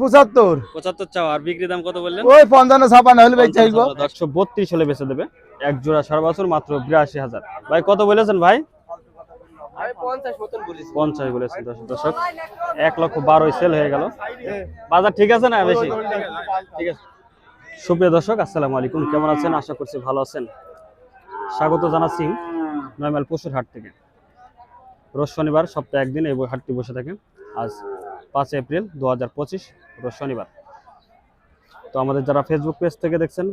পঁচাত্তর। পঁচাত্তর চাও আর বিক্রি দাম কত বললেন? ওই পঞ্চান্ন ছাপান্ন হলে বেচে আসব একশো বত্রিশ হলে বেচে দেবে। এক জোড়া সার বছর মাত্র বিরাশি হাজার। ভাই কত বলেছেন ভাই? পঞ্চাশ বলেছেন দর্শক এক লক্ষ বারোই সেল হয়ে গেল। বাজার ঠিক আছে না বেশি? ঠিক আছে। সুপ্রিয় দর্শক আসসালামু আলাইকুম। কেমন আছেন? আশা করছি ভালো আছেন। স্বাগত জানাচ্ছি নয়মাল পশুর হাট থেকে। রোজ শনিবার সপ্তাহে একদিন এই হাটটি বসে থাকে। আজ পাঁচ এপ্রিল দু হাজার পঁচিশ শনিবার। তো আমাদের যারা ফেসবুক পেজ থেকে দেখছেন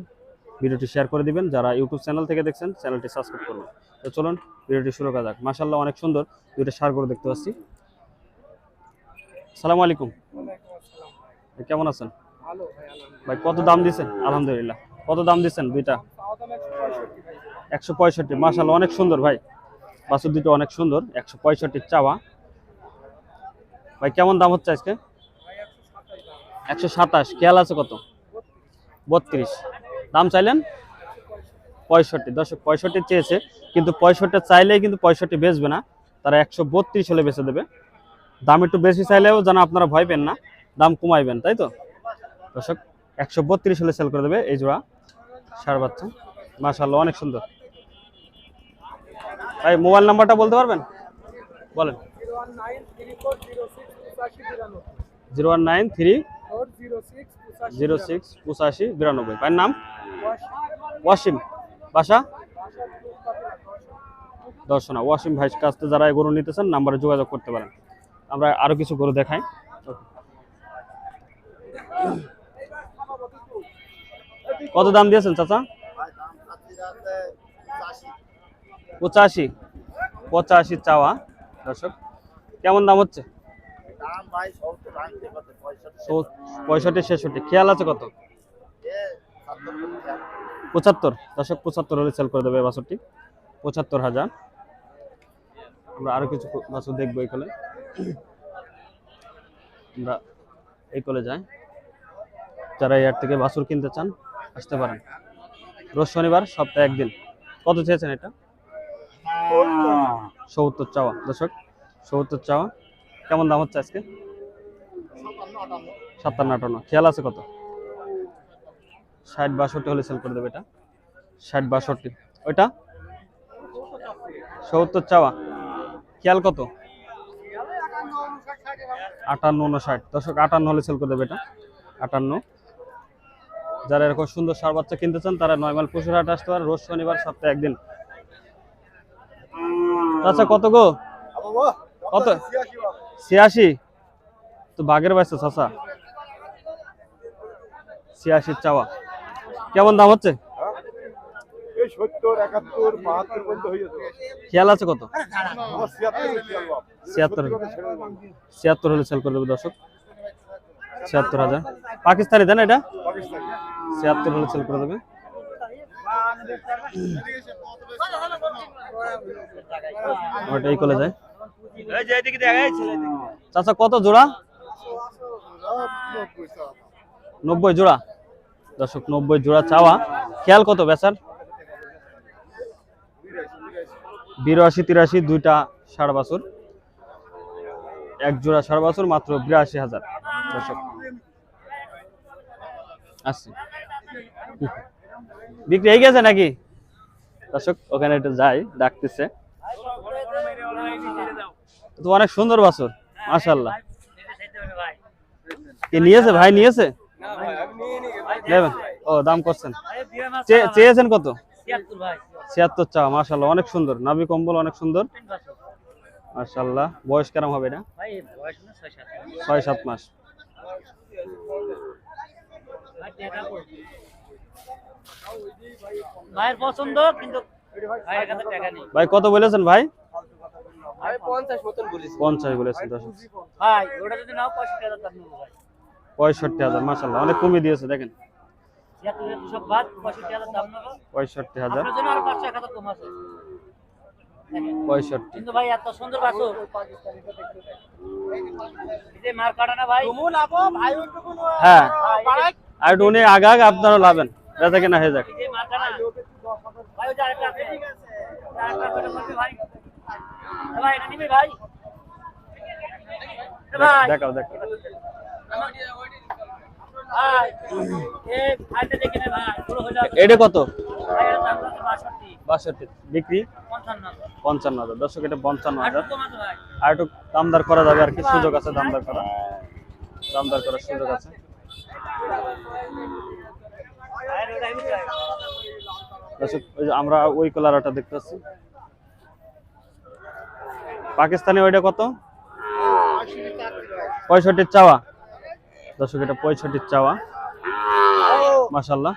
ভিডিওটি শেয়ার করে দিবেন। যারা ইউটিউব চ্যানেল থেকে দেখছেন চ্যানেলটি সাবস্ক্রাইব করবেন। তো চলুন ভিডিওটি শুরু করা যাক। মাশাল্লাহ অনেক সুন্দর দুইটা সার করে দেখতে পাচ্ছি। সালাম আলাইকুম। কেমন আছেন? ভাই কত দাম দিচ্ছেন আলহামদুলিল্লাহ। কত দাম দিচ্ছেন দুইটা? একশো পঁয়ষট্টি মাশাল্লাহ অনেক সুন্দর ভাই। বাছুর দুটো অনেক সুন্দর একশো পঁয়ষট্টি চাওয়া। ভাই, কেমন দাম হচ্ছে আজকে? একশো সাতাশ। খেয়াল আছে কত? বত্রিশ। দাম চাইলেন? পঁয়ষট্টি। দর্শক, পঁয়ষট্টি চেয়েছে, কিন্তু পঁয়ষট্টি চাইলেই কিন্তু পঁয়ষট্টি বেচবে না। তারা একশো বত্রিশ হলে বেচে দেবে। দাম একটু বেশি চাইলেও যেন আপনারা ভয় পেন না। দাম কমাইবেন, তাই তো? দর্শক, একশো বত্রিশ হলে সেল করে দেবে এই জোড়া সার বাচ্চা। মাশাল্লাহ অনেক সুন্দর। ভাই মোবাইল নাম্বারটা বলতে পারবেন? বলেন। Zero one nine three zero six পঁচাশি বিরানব্বই। ভাইয়ের নাম? ওয়াসিম। বাসা? দর্শনা ওয়াসিম ভাই কাছ থেকে যারা গরু নিতেছেন নাম্বারে যোগাযোগ করতে পারেন। আমরা আরও কিছু গরু দেখাই। কত দাম দিয়েছেন চাচা? পঁচাশি। পঁচাশি চাওয়া। দর্শক কেমন দাম হচ্ছে? পঁয়ষট্টি ছেষট্টি। খেয়াল আছে কত? পঁচাত্তর। দশক পঁচাত্তর হলে সেল করে দেবে বাছরটি। পঁচাত্তর হাজার। আমরা আরও কিছু বাছর দেখব এই কলে। আমরা এই কলে যাই। যারা এয়ার থেকে বাছুর কিনতে চান আসতে পারেন। রোজ শনিবার সপ্তাহে একদিন। কত চেয়েছেন এটা? সত্তর চাওয়া। দর্শক সত্তর চাওয়া। কেমন দাম হচ্ছে আজকে? সাতান্ন আটান্ন। খেয়াল আছে কত? ষাট বাষট্টি হলে সেল করে দেবে এটা। ষাট বাষট্টি। ওইটা? সত্তর চাওয়া। খেয়াল কত? আটান্ন উনষাট দর্শক আটান্ন হলে সেল করে দেবে এটা। আটান্ন। যারা এরকম সুন্দর সার বাচ্চা কিনতে চান তারা নয়মাল পশুর হাট আসতে পারে। রোজ শনিবার সপ্তাহে একদিন। আচ্ছা কত গো? কত? ছিয়াশি? তো বাঘের বাইছে চাচা। ছিয়াশি চাওয়া। কেমন দাম হচ্ছে? খেয়াল আছে কত? ছিয়াত্তর ছিয়াত্তর হলে সেল করে দেবে দর্শক। ছিয়াত্তর হাজার। পাকিস্তানি দেন এটা? ছিয়াত্তর হলে সেল করে দেবে। ওটা এই কলে যায়। চাচা, কত জোড়া? নব্বই জোড়া। দর্শক, নব্বই জোড়া চাওয়া। খেয়াল কত বেচার? বিরাশি, তিরাশি, দুইটা সাড়ে বছর। এক জোড়া সাড়ে বছর, মাত্র বিরাশি হাজার। দর্শক, আসছি। বিক্রি হয়ে গেছে নাকি? দর্শক, ওখানে একটু যাই, ডাকতেছে। তো অনেক সুন্দর বাছর মাশাল্লাহ কি নিয়েছে? ভাই নিয়েছে? ও দাম করছেন। চেয়েছেন কত? ছিয়াত্তর চা মাশাল্লাহ অনেক সুন্দর। নাভি কম্বল অনেক সুন্দর। মাশাল্লাহ বয়স কেরম হবে না ছয় সাত মাস। ভাই কত বলেছেন ভাই? পঞ্চাশ বলেছেন পঁয়ষট্টি হাজার পঁয়ষট্টি অনেক কমিয়ে দিয়েছে দেখেন। পঁয়ষট্টি হাজার পঁয়ষট্টি কম কিন্তু ভাই এত সুন্দর বাসু যে মার কাটা হ্যাঁ। আর উনি আগে আগে আপনারা লাভেন কেনা হয়ে যাক। ভাই। দেখাও দেখাও। এটা কত? বাষট্টি। বিক্রি? পঞ্চান্ন হাজার। দর্শক এটা পঞ্চান্ন হাজার। আর একটু দামদার করা যাবে আর কি সুযোগ আছে দামদার করা দামদার করার? সুযোগ আছে? আমরা ওই কলারটা দেখতে পাচ্ছি। পাকিস্তানি ওইটা কত? পঁয়ষট্টির চাওয়া। দর্শক, এটা পঁয়ষট্টির চাওয়া। মাসাল্লাহ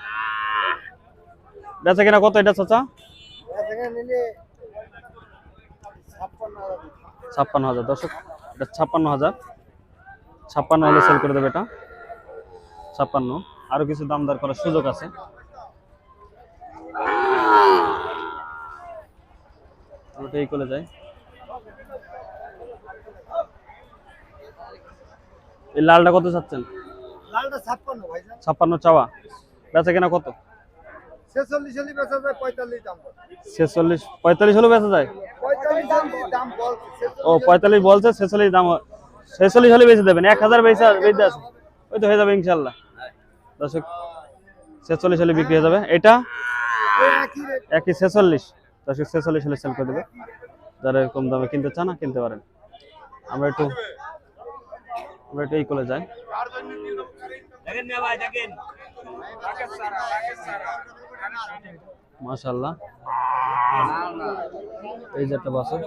বেচা কিনা কত এটা, চাচা? ছাপ্পান্ন হাজার। দর্শক, এটা ছাপ্পান্ন হাজার। ছাপ্পান্ন হলে সেল করে দেবে এটা। ছাপ্পান্ন। আরও কিছু দাম দর করার সুযোগ আছে। এই করে যায় এই লালটা কত চাচ্ছেন? লালটা ছাপ্পান্ন ভাইজান। ছাপ্পান্ন চাওয়া। বেচা কেনা কত? ছেচল্লিশ হলে বেচা যায় পঁয়তাল্লিশ দাম বলে। ছেচল্লিশ পঁয়তাল্লিশ হলেও বেচা যায়? পঁয়তাল্লিশ হলে দাম বলছে ও পঁয়তাল্লিশ বলছে ছেচল্লিশ দাম ছেচল্লিশ হলে বেঁচে দেবেন এক হাজার বেচে বেঁচে আছে। ওই তো হয়ে যাবে ইনশাল্লাহ। দর্শক ছেচল্লিশ হলে বিক্রি হয়ে যাবে। এটা? একই রেট একই ছেচল্লিশ। দর্শক ছেচল্লিশ হলে সেল করে দেবে। যারা কম দামে কিনতে চান না কিনতে পারেন। আমরা একটু আমরা একটু এই করে যাই। মাশাল্লাহ এই যে একটা বাসন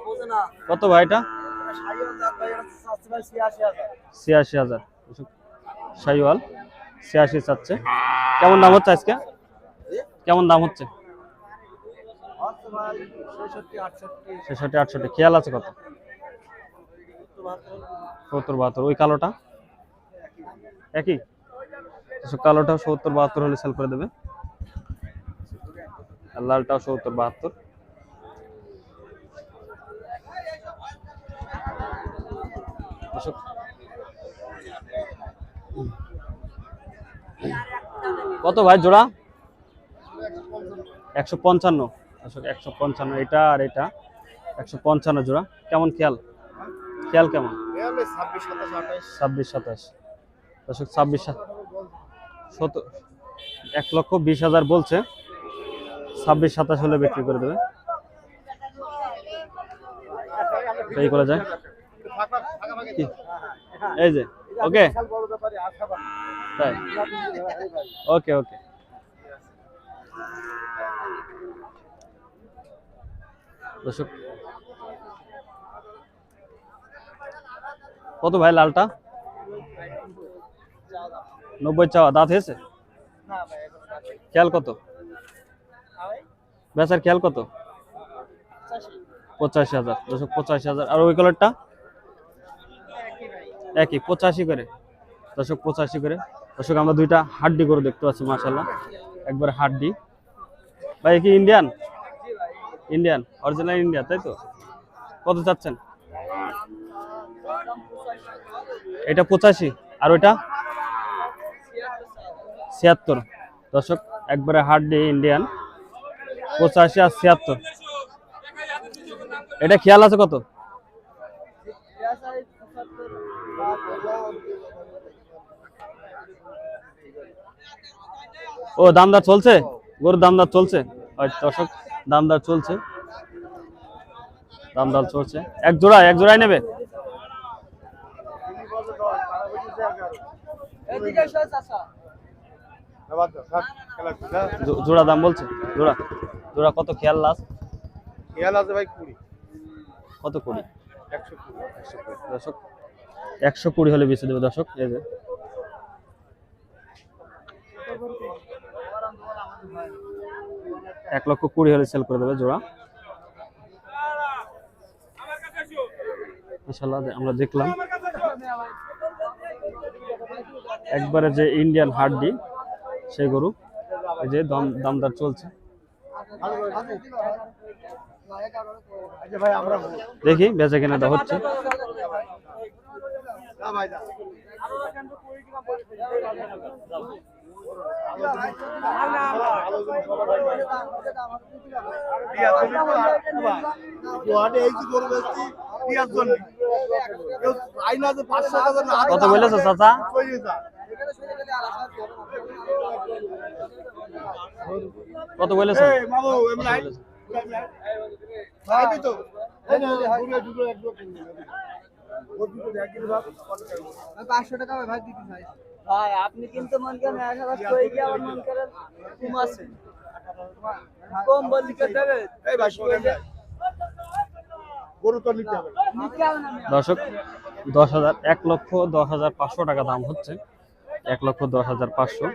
কত ভাই এটা? ছিয়াশি হাজার। শাহিওয়াল ছিয়াশি চাচ্ছে। কেমন দাম হচ্ছে আজকে? কেমন দাম হচ্ছে? ছেষট্টি, আটষট্টি। খেয়াল আছে কত? সত্তর বাহাত্তর। ওই কালোটা? একই? আচ্ছা, কালোটাও সত্তর বাহাত্তর হলে সেল করে দেবে। আর লালটাও সত্তর বাহাত্তর। কত ভাই জোড়া? একশো পঞ্চান্ন। একশো পঞ্চান্ন। এটা আর এটা। একশো পঞ্চান্ন জোড়া। কেমন খেয়াল? খেয়াল কেমন? ছাব্বিশ সাতাশ দর্শক ছাব্বিশ শত এক লক্ষ বিশ হাজার বলছে। ছাব্বিশ সাতাশ হলে বিক্রি করে দেবে। এই করা যায়? এই যে ওকে। তাই। ওকে ওকে। দর্শক কত ভাই লালটা? নব্বই চাওয়া, দাঁত হয়েছে? খেয়াল কত? বেচার খেয়াল কত? পঁচাশি হাজার, দর্শক পঁচাশি হাজার। আর ওই কালারটা একই, পঁচাশি করে। দশক পঁচাশি করে। দশক আমরা দুইটা হাড্ডি করে দেখতে পাচ্ছি মাশাল্লাহ একবার হাড্ডি। ভাই, কি ইন্ডিয়ান ইন্ডিয়ান অরিজিনাল ইন্ডিয়া তাই তো? কত চাচ্ছেন? এটা পঁচাশি। আর ওইটা? ছিয়াত্তর। দর্শক, একবারে হাড্ডি ইন্ডিয়ান পঁচাশি আর ছিয়াত্তর। এটা খেয়াল আছে কত? ও, দামদার চলছে? গরুর দামদার চলছে? দর্শক, দামদার চলছে। দামদার চলছে। এক জোড়া এক জোড়াই নেবে বাদ দাও, থাক, খেলা করতে, হ্যাঁ। জো- জোড়া দাম বলছে? জোড়া। জোড়া কত? খেয়াল লাস্ট খেয়াল আছে ভাই কুড়ি। কত কুড়ি? একশো কুড়ি। একশো কুড়ি দর্শক একশো কুড়ি হলে বেশি দেবে দর্শক এই যে। এক লক্ষ কুড়ি হলে সেল করে দেবে জোড়া। মাশাআল্লাহ, আমরা দেখলাম। একবারে যে ইন্ডিয়ান হাড্ডি, সেই গরু, এই যে দাম, দামদার চলছে দেখি, বেচা কেনাটা হচ্ছে কত বলেছ চাচা? কত পাঁচশো টাকা ভাই দিতে চাই। ভাই আপনি কিন্তু মন করেন এক হাজার গিয়ে আবার মন করেন কম বললি কে দেবে এই ভাই গরু তো নিতে হবে। নিতে হবে না। দর্শক দশ হাজার এক লক্ষ দশ হাজার পাঁচশো টাকা দাম হচ্ছে। এক লক্ষ দশ হাজার পাঁচশো।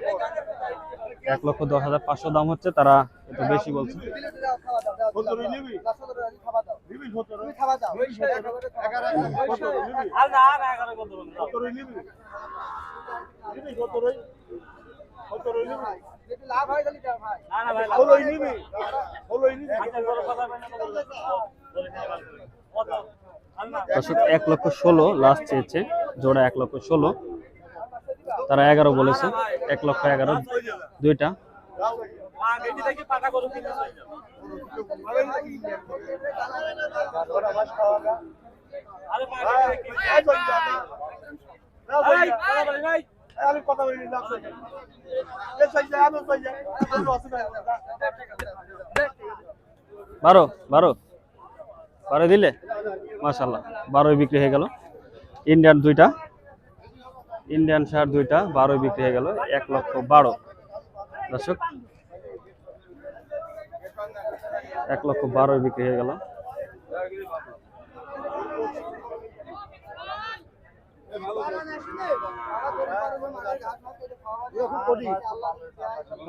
এক লক্ষ দশ হাজার পাঁচশো দাম হচ্ছে, তারা একটু বেশি বলছে। এক লক্ষ ষোলো লাস্ট চেয়েছে, জোড়া এক লক্ষ ষোলো। তারা এগারো বলেছে, এক লক্ষ এগারো, দুইটা। বারো বারো। বারো দিলে? মাশাল্লাহ বারোই বিক্রি হয়ে গেল। ইন্ডিয়ান দুইটা। ইন্ডিয়ান শার্ট দুইটা, বারোই বিক্রি হয়ে গেল, এক লক্ষ বারো। দর্শক, এক লক্ষ বারোই বিক্রি হয়ে গেল।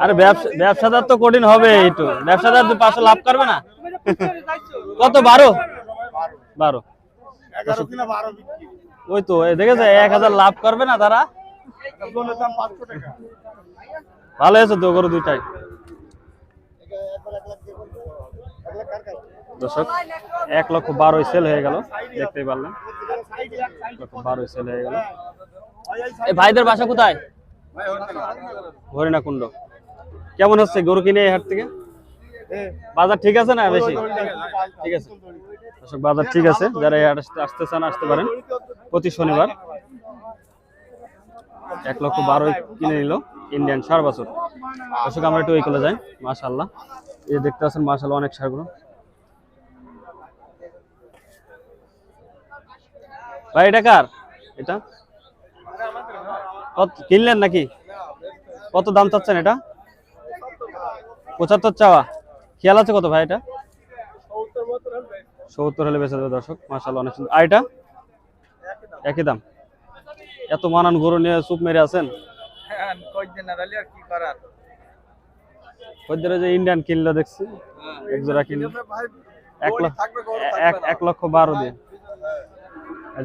আরে ব্যবসা ব্যবসাদার তো কঠিন হবে একটু। ব্যবসাদার দু পাঁচশো লাভ করবে না? কত, বারো? বারো। ওই তো দেখেছে, এক হাজার লাভ করবে না তারা? ভালো আছে তো, গরু দুইটাই। দর্শক, এক লক্ষ বারোই সেল হয়ে গেল, দেখতেই লক্ষ বারোই সেল হয়ে গেল। এই ভাইদের বাসা কোথায়? হরিণা কুণ্ড কেমন হচ্ছে গরু কিনে এই হাট থেকে? বাজার ঠিক আছে না বেশি? ঠিক আছে। বাজার ঠিক আছে, যারা এই হাটে আসতে চান, আসতে পারেন। প্রতি শনিবার। এক লক্ষ বারোই কিনে নিল ইন্ডিয়ান সার বছর। দর্শক, আমরা একটু ওই কলে যাই। মাশাল্লাহ এই দেখতে পাচ্ছেন মাশাল্লাহ অনেক সারগুলো। ভাই, এটা কার? এটা? কিনলেন নাকি? কত দাম চাচ্ছেন এটা? পঁচাত্তর চাওয়া। খেয়াল আছে কত ভাই এটা? সত্তর হলে বেঁচে দেবে দর্শক মাশাল্লাহ অনেক সুন্দর। আর এটা? একই দাম? এত মানান গরু নিয়ে চুপ মেরে আছেন? যে ইন্ডিয়ান কিনলো দেখছি এক জোড়া কিনলো। এক লক্ষ এক এক লক্ষ বারো দিয়ে।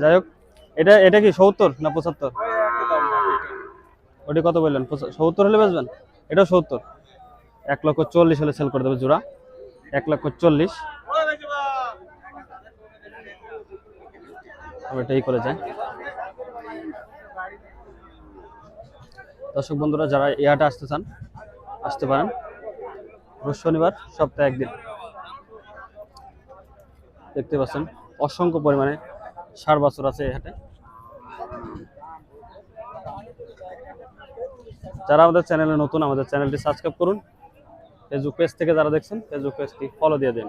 যাই হোক এটা এটা কি সত্তর না পঁচাত্তর? ওটি কত বললেন? সত্তর হলে বেচবেন? এটাও সত্তর। এক লক্ষ চল্লিশ হলে সেল করে দেবে জোড়া। এক লক্ষ চল্লিশ। এটাই করে যাই। দর্শক বন্ধুরা, যারা এই হাটে আসতে চান, আসতে পারেন। শনিবার, সপ্তাহে একদিন। দেখতে পাচ্ছেন, অসংখ্য পরিমাণে সার বছর আছে এই হাটে। যারা আমাদের চ্যানেলে নতুন, আমাদের চ্যানেলটি সাবস্ক্রাইব করুন। ফেসবুক পেজ থেকে যারা দেখছেন ফেসবুক পেজটি ফলো দিয়ে দিন।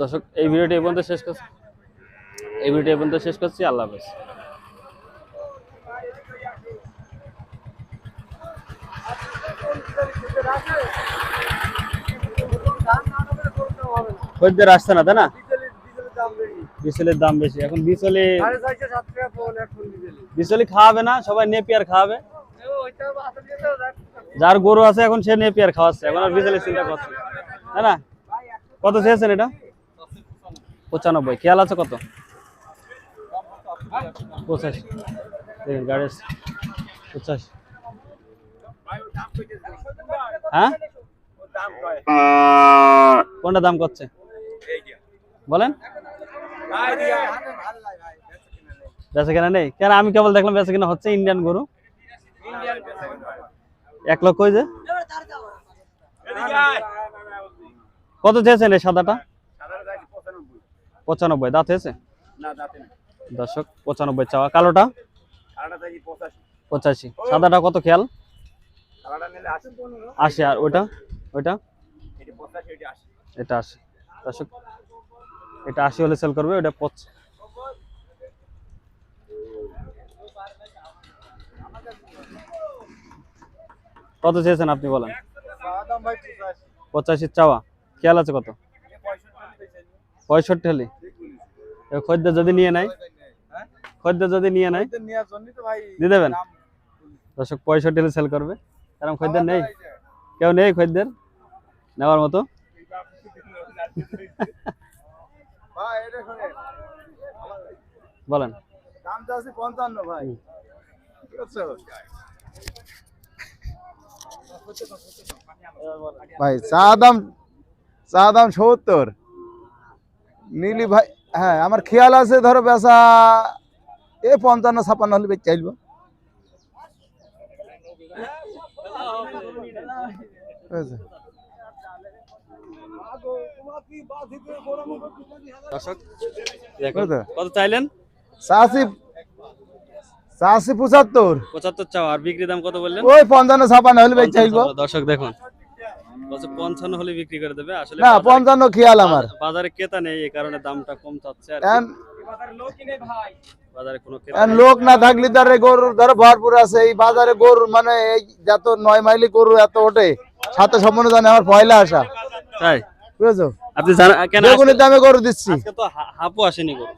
দর্শক এই ভিডিওটি এই পর্যন্ত শেষ করছি। এই ভিডিওটি এই পর্যন্ত শেষ করছি। আল্লাহ হাফেজ। খরিদ্দার আসছে না তাই না? বিচলের দাম বেশি। এখন বিচলে বিচলি। খাওয়াবে না সবাই নেপিয়ার খাওয়াবে। যার গরু আছে এখন সে নেপিয়ার খাওয়াচ্ছে। এখন আর বিচলে চিন্তা করছে তাই না? কত চেয়েছেন এটা? পঁচানব্বই। খেয়াল আছে কত? পঁচাশি। দেখুন, গাড়ি পঁচাশি। হ্যাঁ? কোনটা দাম করছে? বলেন। বেচা কেনা নেই? কেন, আমি কেবল দেখলাম বেচা কেনা হচ্ছে ইন্ডিয়ান গরু। এক লক্ষ যে। কত চেয়েছেন এই সাদাটা? পঁচানব্বই দাঁত হয়েছে? দর্শক পঁচানব্বই চাওয়া। কালোটা? পঁচাশি। সাদাটা কত খেয়াল? আশি। আর ওইটা? ওইটা? এটা আশি। দর্শক এটা আশি হলে সেল করবে ওটা পঁচ কত চেয়েছেন আপনি বলেন? পঁচাশি। চাওয়া। খেয়াল আছে কত? পঁয়ষট্টি হলে। খদ্দের যদি নিয়ে নেয়? খদ্দের যদি নিয়ে নেয়? দিয়ে দেবেন? দর্শক, পঁয়ষট্টি হলে সেল করবে। এরকম খদ্দের নেই। কেউ নেই খদ্দের? নেওয়ার মতো? বলেন। ভাই ভাই, চা দাম চা দাম সত্তর। নীলি ভাই হ্যাঁ আমার খেয়াল আছে ধরো বেচা এ পঞ্চান্ন ছাপান্ন হলে বেচ কত? চাইলেন? চাষি চাষি পঁচাত্তর। পঁচাত্তর চাও আর বিক্রি দাম কত বললেন? ওই পঞ্চান্ন ছাপান্ন হলে বেচ চাইলব দর্শক দেখুন। বলছে পঞ্চান্ন হলে বিক্রি করে দেবে আসলে না পঞ্চান্ন খেয়াল আমার। বাজারে ক্রেতা নেই এই কারণে দামটা কম চাচ্ছে আর বাজারে কোনো ক্রেতা এখন নেই। লোক না থাকলে তার গরুর ধরো ভরপুর আছে এই বাজারে গরু মানে এই যত নয় মাইলি গরু এত ওঠে সাথে সম্পূর্ণ জানে আমার পয়লা আসা তাই? বুঝেছ? আপনি কেন বেগুনের আজকে- দামে গরু দিচ্ছি। আজকে তো আসেনি গরু।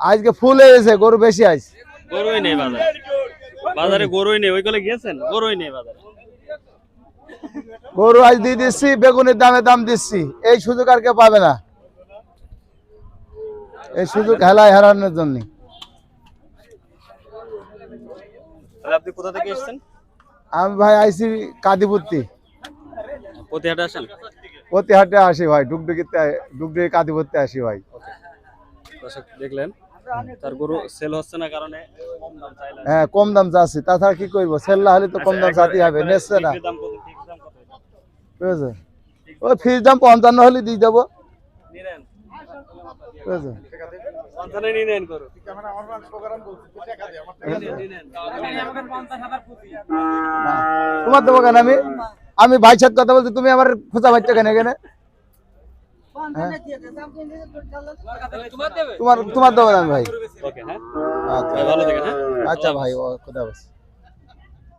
আজকে ফুল এসে গরু বেশি আছে গরুই নেই বাজারে। বাজারে গরুই নেই ওই কলে গিয়েছেন? গরুই নেই বাজারে। গরু আজ দিয়ে দিচ্ছি বেগুনের দামে দাম দিচ্ছি। এই সুযোগ আর কেউ পাবে না। এই সুযোগ হেলায় হারানোর জন্য। আপনি কোথা থেকে এসেছেন? আমি ভাই আইসি কাদিপুত্তি প্রতিহাটে আসেন? আসি ভাই কাদিপুত্তি আসি ভাই। দর্শক দেখলেন তার গরু সেল হচ্ছে না কারণে কম দাম চাইলেন। হ্যাঁ কম দাম চাচ্ছি। তাছাড়া কি করব? সেল্লা হলে তো কম দাম চাতে হবে নেচছে না বিক্রির দাম কত ফিক্স দাম কত এটা? বুঝেছ ওই ফিস দাম পঞ্চান্ন হলে দিয়ে দেবো। তোমার দেবো কেন আমি? আমি ভাই সাথে কথা বলছি তুমি আমার খোঁচা বাচ্চা কেন এখানে? চাল তোমার তোমার দেবো না আমি ভাই হ্যাঁ? আচ্ছা। হ্যাঁ? আচ্ছা ভাই ও খোদা হাফেজ।